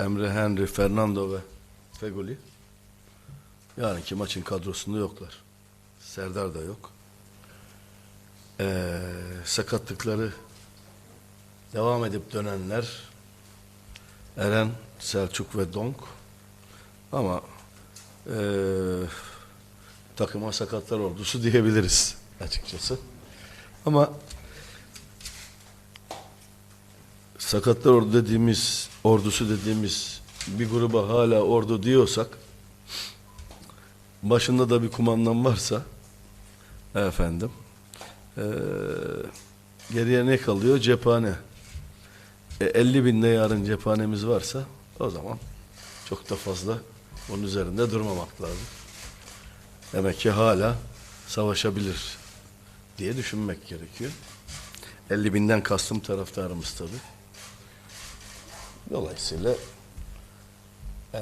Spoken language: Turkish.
Emre Henry, Fernando ve Fegoli yarınki maçın kadrosunda yoklar. Serdar da yok. Ee, sakatlıkları devam edip dönenler Eren, Selçuk ve Donk ama ee, takıma sakatlar ordusu diyebiliriz açıkçası. Ama sakatlar ordu dediğimiz, ordusu dediğimiz bir gruba hala ordu diyorsak başında da bir kumandan varsa efendim eee, geriye ne kalıyor? Cephane. E, 50 binde yarın cephanemiz varsa o zaman çok da fazla bunun üzerinde durmamak lazım. Demek ki hala savaşabilir diye düşünmek gerekiyor. 50 binden kastım taraftarımız tabi. Dolayısıyla eee